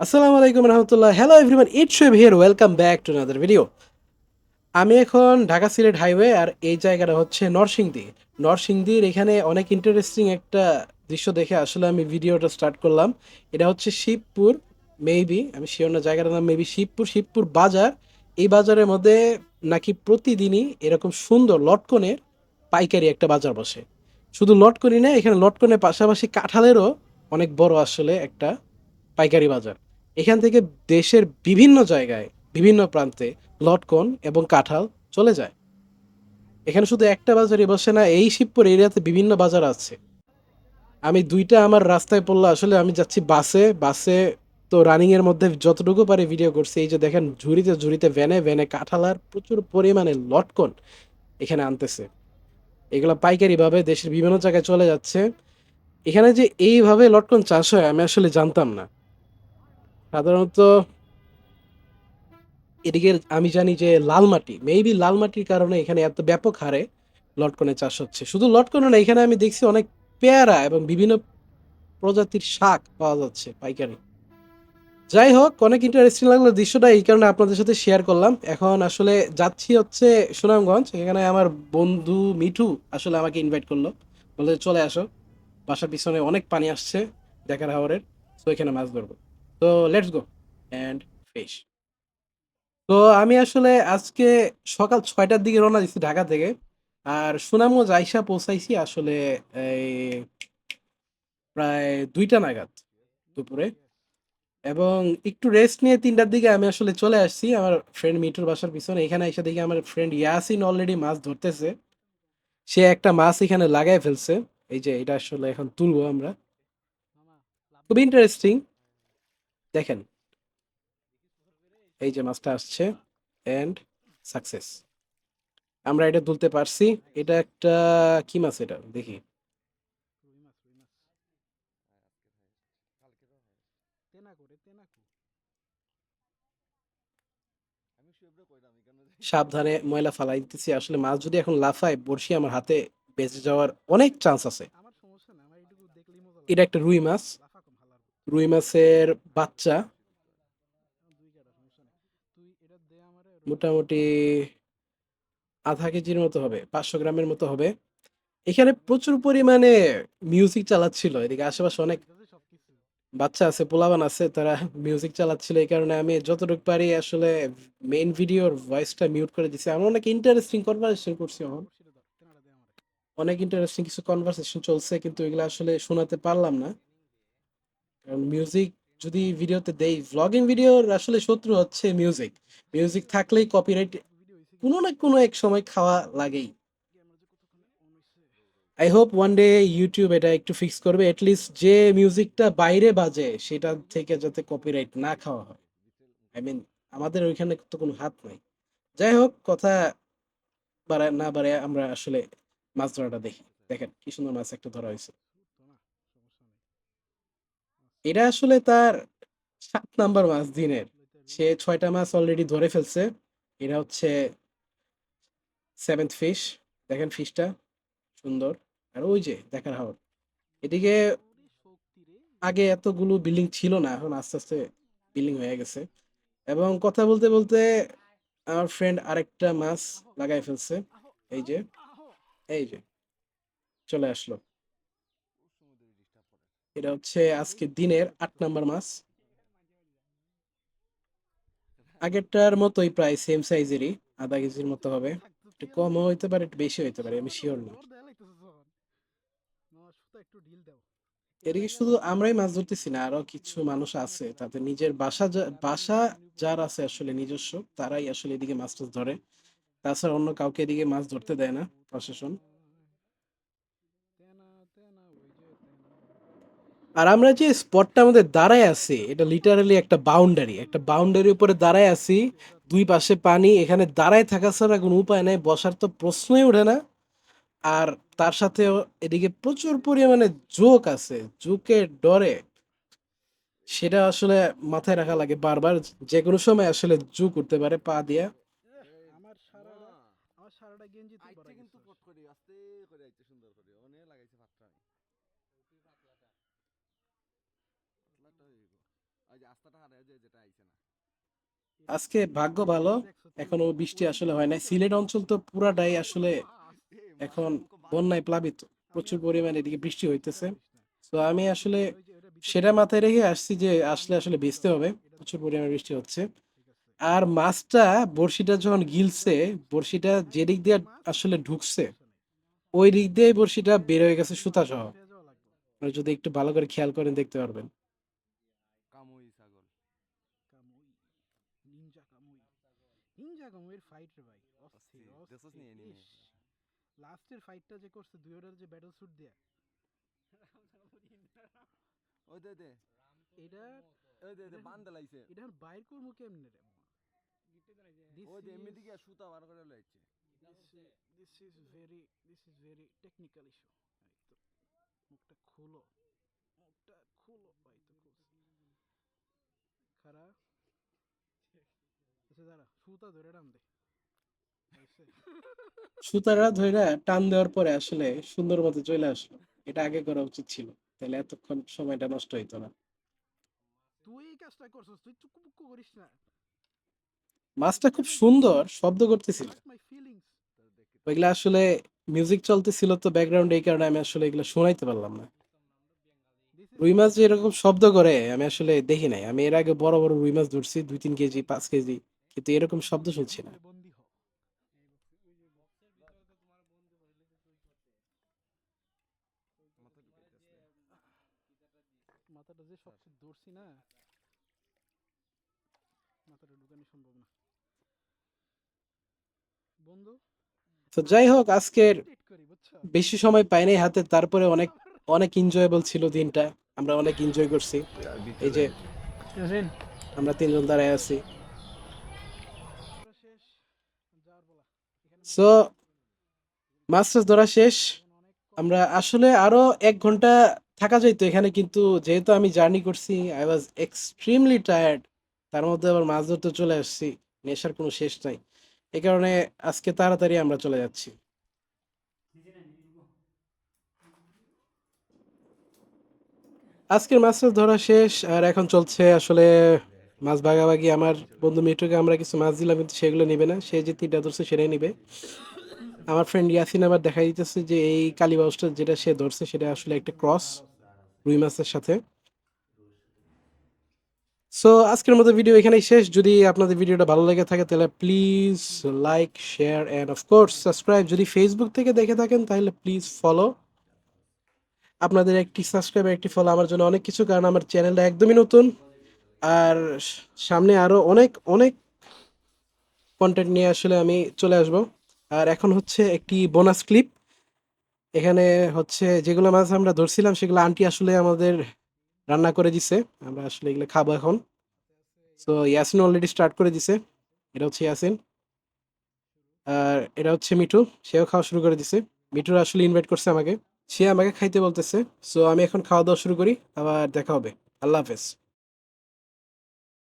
আসসালামু আলাইকুম রহমতুল্লাহ। Hello everyone it's Shoaib here welcome back to another video আমি এখন ঢাকা সিলেট হাইওয়ে আর এই জায়গাটা হচ্ছে নরসিংদী। নরসিংদীর এখানে অনেক ইন্টারেস্টিং একটা দৃশ্য দেখে আসলে আমি ভিডিওটা স্টার্ট করলাম। এটা হচ্ছে শিবপুর মেবি আমি শিওর না জায়গাটার নাম মেবি শিবপুর শিবপুর বাজার। এই বাজারের মধ্যে নাকি প্রতিদিনই এরকম সুন্দর লটকনের পাইকারি একটা বাজার বসে। শুধু লটকনি না, এখানে লটকনের পাশাপাশি কাঁঠালেরও অনেক বড় আসলে একটা পাইকারি বাজার। এখান থেকে দেশের বিভিন্ন জায়গায়, বিভিন্ন প্রান্তে লটকন এবং কাঁঠাল চলে যায়। এখানে শুধু একটা বাজারই বসে না, এই শিবপুর এরিয়াতে বিভিন্ন বাজার আছে। আমি দুইটা আমার রাস্তায় পড়ল আসলে আমি যাচ্ছি বাসে বাসে তো রানিং এর মধ্যে যতটুকু পারি ভিডিও করছি। এই যে দেখেন, ঝুড়িতে ঝুড়িতে ভ্যানে ভ্যানে কাঁঠাল আর প্রচুর পরিমাণে লটকন এখানে আনতেছে। এগুলো পাইকারি ভাবে দেশের বিভিন্ন জায়গায় চলে যাচ্ছে। এখানে যে এইভাবে লটকন চাষ হয়, আমি আসলে জানতাম না। সাধারণত এদিকে আমি জানি যে লাল মাটি মেবি লাল মাটির কারণে এখানে এত ব্যাপক হারে লটকনে চাষ হচ্ছে। শুধু লটকনে না, এখানে আমি দেখছি অনেক পেয়ারা এবং বিভিন্ন প্রজাতির শাক পাওয়া যাচ্ছে, পাইকারি। যাই হোক, অনেক ইন্টারেস্টিং লাগল দৃশ্যটা, এই কারণে আপনাদের সাথে শেয়ার করলাম। এখন আসলে যাচ্ছি হচ্ছে সুনামগঞ্জ, এখানে আমার বন্ধু মিঠু আসলে আমাকে ইনভাইট করল। বলে চলে আসো, বাসার পিছনে অনেক পানি আসছে দেখার হাওরের, তো এখানে মাছ ধরবো। তো লেটস গো অ্যান্ড ফিশ তো আমি আসলে আজকে সকাল ছয়টার দিকে রওনা দিচ্ছি ঢাকা থেকে। আর সুনামগঞ্জ আইসা পৌঁছাইছি আসলে এই প্রায় দুইটা নাগাদ দুপুরে। এবং একটু রেস্ট নিয়ে তিনটার দিকে আমি আসলে চলে আসছি আমার ফ্রেন্ড মিটুর বাসার পিছনে। এখানে এসে দেখি আমার ফ্রেন্ড ইয়াসিন অলরেডি মাছ ধরতেছে। সে একটা মাছ এখানে লাগাই ফেলছে। এই যে এটা আসলে এখন তুলবো আমরা। খুব ইন্টারেস্টিং দেখেন, এই যে মাছটা আসছে এন্ড সাকসেস আমরা এটা তুলতে পারছি, এটা একটা, কি মাছ এটা? দেখি। সাবধানে ময়লা ফালাই দিতেছি। আসলে মাছ যদি এখন লাফায়, বড়শি আমার হাতে বেঁচে যাওয়ার অনেক চান্স আছে। এটা একটা রুই মাছ। রুই মাছের বাচ্চা। মোটামুটি আধা কেজির মতো হবে, পাঁচশো গ্রামের মতো হবে। এখানে প্রচুর পরিমাণে মিউজিক চালাচ্ছিল, এদিকে আশেপাশে অনেক বাচ্চা আছে পোলাবান আছে, তারা মিউজিক চালাচ্ছিল। এই কারণে আমি যতটুকু পারি আসলে মেইন ভিডিওর ভয়েসটা মিউট করে দিছি। আমি অনেক ইন্টারেস্টিং কনভারসেশন করছি এখন। অনেক ইন্টারেস্টিং কিছু কনভারসেশন চলছে, কিন্তু এগুলো আসলে শোনাতে পারলাম না। মিউজিক যদি ভিডিওতে দেই ভ্লগিং ভিডিওর আসলে শত্রু হচ্ছে মিউজিক মিউজিক থাকলেই কপিরাইট কোনো না কোনো এক সময় খাওয়া লাগেই। I hope one day YouTube এটা একটু ফিক্স করবে এটলিস্ট যে মিউজিকটা বাইরে বাজে, সেটা থেকে যাতে কপিরাইট না খাওয়া হয়। আই মিন আমাদের ওইখানে তো কোনো হাত নাই। যাই হোক, কথা বাড়ায় না বাড়ায় আমরা আসলে মাছ ধরাটা দেখি। দেখেন, কি সুন্দর মাছ একটা ধরা হয়েছে। এটা আসলে তার সাত নাম্বার মাছ দিনের। সে ছয়টা মাছ অলরেডি ধরে ফেলছে। এটা হচ্ছে সেভেন্থ ফিশ দেখেন ফিশটা সুন্দর। আর ওই যে, দেখার হাওর। এদিকে আগে এতগুলো বিল্ডিং ছিল না, এখন আস্তে আস্তে বিল্ডিং হয়ে গেছে। এবং কথা বলতে বলতে আমার ফ্রেন্ড আরেকটা মাছ লাগাই ফেলছে। এই যে এই যে, চলে আসলো। এটা হচ্ছে আজকে দিনের আট নাম্বার মাছ। আগেরটার মতোই প্রায় সেম সাইজেরই আধা কেজির মতো হবে। একটু কমও হইতে পারে, একটু বেশি হইতে পারে, আমি শিওর না। এদিকে শুধু আমরাই মাছ ধরতেছি না আরও কিছু মানুষ আছে, তাদের নিজের বাসা বাসা যার আছে আসলে নিজস্ব, তারাই আসলে এদিকে মাছ ধরে। তাছাড়া অন্য কাউকে এদিকে মাছ ধরতে দেয় না প্রশাসন। আর আমরা যে স্পটটা আমাদের দাঁড়ায় আছি এটা লিটারালি একটা বাউন্ডারি একটা বাউন্ডারি উপরে দাঁড়ায় আছি দুই পাশে পানি এখানে দাঁড়ায় থাকা ছাড়া কোনো উপায় নাই বসার তো প্রশ্নই ওঠে না। আর তার সাথে এদিকে প্রচুর পরিমাণে জোক আছে জোকের ডরে সেটা আসলে মাথায় রাখা লাগে বারবার যে কোনো সময় আসলে জুক উঠতে পারে পা দিয়া। আমার সারাটা গেঞ্জি কিন্তু করে আস্তে করে আইতে সুন্দর করে অনে লাগাইছে পাত্রা পাতলাটা হয়ে গেল ওই যে আস্তাটা হারায় যে যেটা আইছে না আজকে ভাগ্য ভালো, এখনও বৃষ্টি আসলে হয় নাই। সিলেট অঞ্চল তো পুরাটাই আসলে এখন বন্যায় প্লাবিত, প্রচুর পরিমাণে এদিকে বৃষ্টি হইতেছে। তো আমি আসলে সেটা মাথায় রেখে আসছি যে আসলে আসলে বেচতে হবে, প্রচুর পরিমাণে বৃষ্টি হচ্ছে। আর মাছটা, বড়শিটা যখন গিলছে, বড়শিটা যে দিক দিয়ে আসলে ঢুকছে, ওই দিক দিয়ে বড়শিটা বের হয়ে গেছে সুতা সহ যদি একটু ভালো করে খেয়াল করেন দেখতে পারবেন। ফাইট রে ভাই। অস্থির অস্থির। দেখছস নি anime? লাস্টের ফাইটটা যে করছে দুই ওটার যে ব্যাটল স্যুট দেয়া। ওই দে দে। এটা ওই দে দে লাইছে। এটা বাইর করব কেমনে রে ওই যে এমনি দিকে সুতা বার করে লাইছে। Is very this is very technical issue এই তো মুখটা খুলো। মুখটা খুলো। ভাই তো খুলছি। খারা আচ্ছা দাঁড়া সুতা ধরে টান দে? সুতারা ধইরা টান দেওয়ার পরে আসলে সুন্দর মতো চলে আসলো। এটা আগে করা উচিত ছিল। তাহলে এতক্ষণ সময়টা নষ্ট হইতো না। তুই এই কাজটা করছিস তুই চুকু করিস না। মাছটা খুব সুন্দর শব্দ করতেছিল। ওইগুলা আসলে মিউজিক চলতেছিল তো ব্যাকগ্রাউন্ডে এই কারণে আমি আসলে এগুলো শোনাইতে পারলাম না। রুই মাছ যে এরকম শব্দ করে আমি আসলে দেখি নাই। আমি এর আগে বড় বড় রুই মাছ ধরছি দুই তিন কেজি পাঁচ কেজি। কিন্তু এরকম শব্দ শুনছি না। মাথাটা যে শক্ত ধরছি না মাথাটা ঢুকানো সম্ভব না। বন্ধু তো যাই হোক আজকের বেশি সময় পাই নাই হাতে তারপরে অনেক অনেক এনজয়েবল ছিল দিনটা। আমরা অনেক এনজয় করছি। এই যে আমরা তিনজন দাঁড়ায় আছি। সো মাছ টাছ ধরা শেষ। আমরা আসলে আরও এক ঘণ্টা থাকা যাইতো এখানে, কিন্তু যেহেতু আমি জার্নি করছি আই ওয়াজ এক্সট্রিমলি টায়ার্ড তার মধ্যে আবার মাছ ধরতে চলে আসছি, নেশার কোনো শেষ নাই। এই কারণে আজকে তাড়াতাড়ি আমরা চলে যাচ্ছি। আজকের মাছ টাছ ধরা শেষ, আর এখন চলছে আসলে মাছ ভাগাভাগি। আমার বন্ধু মিঠুকে আমরা কিছু মাছ দিলাম, কিন্তু সেগুলো নিবে না। সে যে তিনটা ধরছে, সেটাই নিবে। আমার ফ্রেন্ড ইয়াসিন আবার দেখা দিতেছে যে এই কালীবাউসটা যেটা সে ধরছে, সেটা আসলে একটা ক্রস রুই মাছের সাথে। সো আজকের মতো ভিডিও এখানেই শেষ। যদি আপনাদের ভিডিওটা ভালো লেগে থাকে, তাহলে please like share and of course subscribe যদি ফেসবুক থেকে দেখে থাকেন, তাহলে প্লিজ ফলো আপনাদের একটি সাবস্ক্রাইব একটি ফলো আমার জন্য অনেক কিছু, কারণ আমার চ্যানেলটা একদমই নতুন। আর সামনে আরও অনেক অনেক কন্টেন্ট নিয়ে আসলে আমি চলে আসব। আর এখন হচ্ছে একটি বোনাস ক্লিপ এখানে হচ্ছে যেগুলো মাছ আমরা ধরছিলাম, সেগুলো আন্টি আসলে আমাদের রান্না করে দিছে। আমরা আসলে এগুলো খাব এখন। সো ইয়াসিন অলরেডি স্টার্ট করে দিছে। এটা হচ্ছে ইয়াসিন আর এটা হচ্ছে মিঠু। সেও খাওয়া শুরু করে দিছে। মিঠুর আসলে ইনভাইট করছে আমাকে। সে আমাকে খাইতে বলতেছে। সো আমি এখন খাওয়া দাওয়া শুরু করি, আবার দেখা হবে। আল্লাহ হাফেজ।